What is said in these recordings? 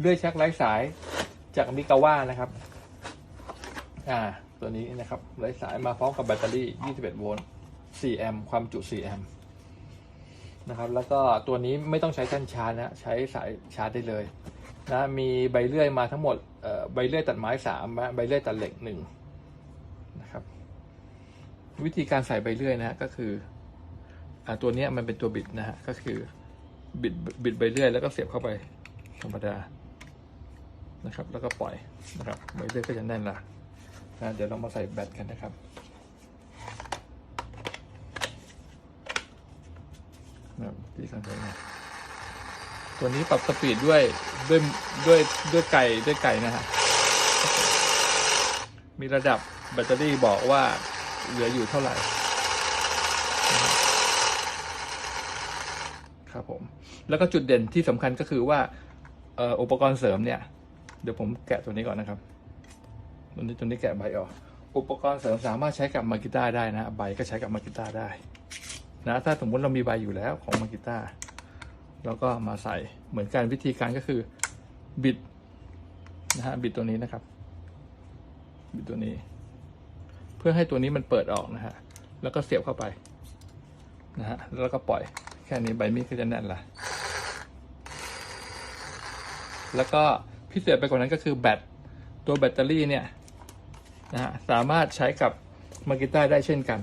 เลื่อยชักไร้สายจากมิกาว่านะครับ อ่า ตัวนี้นะครับไร้สายมาพร้อมกับแบตเตอรี่ 21 โวลต์ 4 แอมป์ ความจุ 4 แอมป์นะครับ แล้วก็ตัวนี้ไม่ต้องใช้แท่นชาร์จนะ ใช้สายชาร์จได้เลยนะ มีใบเลื่อยมาทั้งหมดเอ่อใบเลื่อยตัดไม้3และใบเลื่อยตัดเหล็ก1นะครับ วิธีการใส่ใบเลื่อยนะก็คืออ่าตัวนี้มันเป็นตัวบิดนะฮะ ก็คือบิดบิดใบเลื่อยแล้วก็เสียบเข้าไปธรรมดา นะครับ แล้วก็ปล่อยนะครับใบเลื่อยก็จะแน่นละนะเดี๋ยวเรามาใส่แบตกันนะครับนะที่การใช้งานตัวนี้ปรับสปีดด้วยด้วยด้วยด้วยไก่ด้วยไก่นะฮะมีระดับแบตเตอรี่บอกว่าเหลืออยู่เท่าไหร่ ครับผม แล้วก็จุดเด่นที่สำคัญก็คือว่าอ,อ,อุปกรณ์เสริมเนี่ย ดี๋ยวผมแกะตัวนี้ก่อนนะครับ ตัวนี้ตัวนี้แกะใบออก อุปกรณ์เสริมสามารถใช้กับมากิต้าได้นะ ใบก็ใช้กับมากิต้าได้นะถ้าสมมติเรามีใบอยู่แล้วของมากิต้าเราก็มาใส่เหมือนกันวิธีการก็คือบิดนะฮะบิดตัวนี้นะครับ บิดตัวนี้ เพื่อให้ตัวนี้มันเปิดออกนะฮะแล้วก็เสียบเข้าไปนะฮะแล้วก็ปล่อยแค่นี้ใบมีดก็จะแน่นละแล้วก็ พิเศษไปกว่านั้นก็คือแบตตัวแบตเตอรี่เนี่ยนะฮะสามารถใช้กับมากิต้าได้เช่นกัน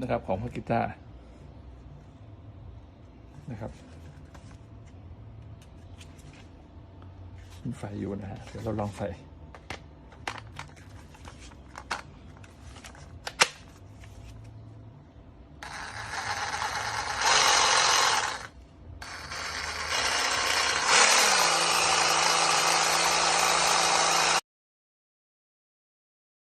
นะครับของมากิต้านะครับมีไฟอยู่นะฮะเดี๋ยวเราลองใส่